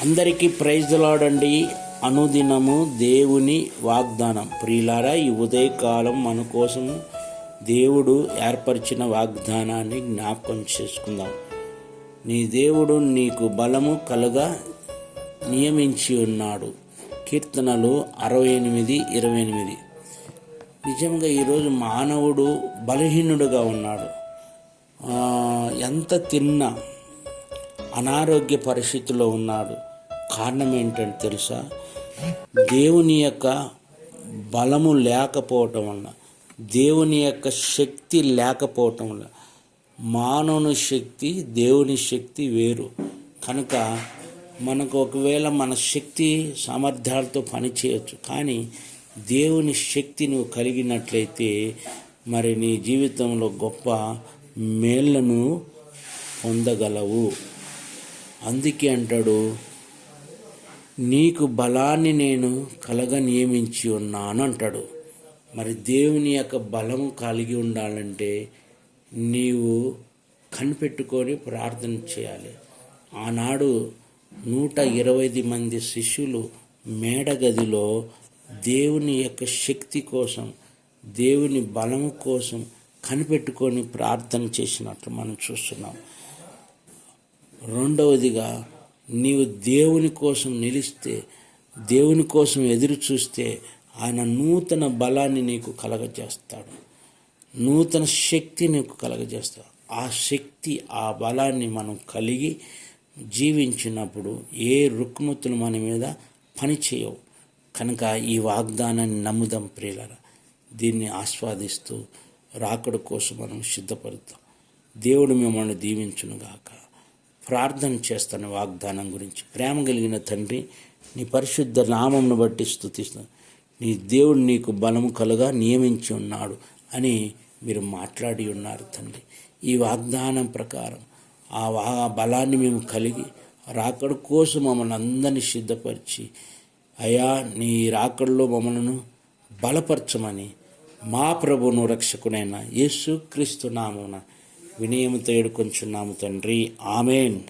అందరికీ ప్రైజ్ లాడండి అనుదినము దేవుని వాగ్దానం. ప్రియులారా ఈ ఉదయకాలం మన కోసం దేవుడు ఏర్పరిచిన వాగ్దానాన్ని జ్ఞాపకం చేసుకుందాం. నీ దేవుడు నీకు బలము కలుగా నియమించి ఉన్నాడు. కీర్తనలు అరవై ఎనిమిది ఇరవై ఎనిమిది. నిజంగా ఈరోజు మానవుడు బలహీనుడుగా ఉన్నాడు. ఎంత తిన్నా అనారోగ్య పరిస్థితిలో ఉన్నాడు. కారణం ఏంటంటే తెలుసా? దేవుని యొక్క బలము లేకపోవటం వల్ల దేవుని యొక్క శక్తి లేకపోవటం వల్ల మానవుని శక్తి దేవుని శక్తి వేరు. కనుక మనకు ఒకవేళ మన శక్తి సామర్థ్యాలతో పనిచేయచ్చు కానీ దేవుని శక్తి నువ్వు కలిగినట్లయితే మరి నీ జీవితంలో గొప్ప మేళ్ళను పొందగలవు. అందుకే అంటాడు నీకు బలాన్ని నేను కలగ నియమించి ఉన్నాను అంటాడు. మరి దేవుని యొక్క బలం కలిగి ఉండాలంటే నీవు కనిపెట్టుకొని ప్రార్థన చేయాలి. ఆనాడు నూట ఇరవై మంది శిష్యులు మేడగదిలో దేవుని యొక్క శక్తి కోసం దేవుని బలం కోసం కనిపెట్టుకొని ప్రార్థన చేసినట్లు మనం చూస్తున్నాం. రెండవదిగా నీవు దేవుని కోసం నిలిస్తే దేవుని కోసం ఎదురు చూస్తే ఆయన నూతన బలాన్ని నీకు కలగజేస్తాడు. నూతన శక్తి నీకు కలగజేస్తాడు. ఆ శక్తి ఆ బలాన్ని మనం కలిగి జీవించినప్పుడు ఏ రుక్మతులు మన మీద పని చేయవు. కనుక ఈ వాగ్దానాన్ని నమ్ముదాం ప్రియులరా. దీన్ని ఆస్వాదిస్తూ రాకడ కోసం మనం సిద్ధపడతాం. దేవుడు మిమ్మల్ని దీవించునుగాక. ప్రార్థన చేస్తాను వాగ్దానం గురించి. ప్రేమ కలిగిన తండ్రి నీ పరిశుద్ధ నామంను బట్టి స్థుతిస్తాను నీ దేవుడు నీకు బలము కలుగా నియమించి ఉన్నాడు అని మీరు మాట్లాడి ఉన్నారు తండ్రి. ఈ వాగ్దానం ప్రకారం ఆ వా బలాన్ని మేము కలిగి రాకడ కోసం మమ్మల్ని అందరినీ సిద్ధపరిచి అయా నీ రాకడలో మమ్మలను బలపరచమని మా ప్రభును రక్షకునైన యేసు క్రీస్తు నామున వినయముతో ఏడుకొంచున్నాము తండ్రి. ఆమెన్.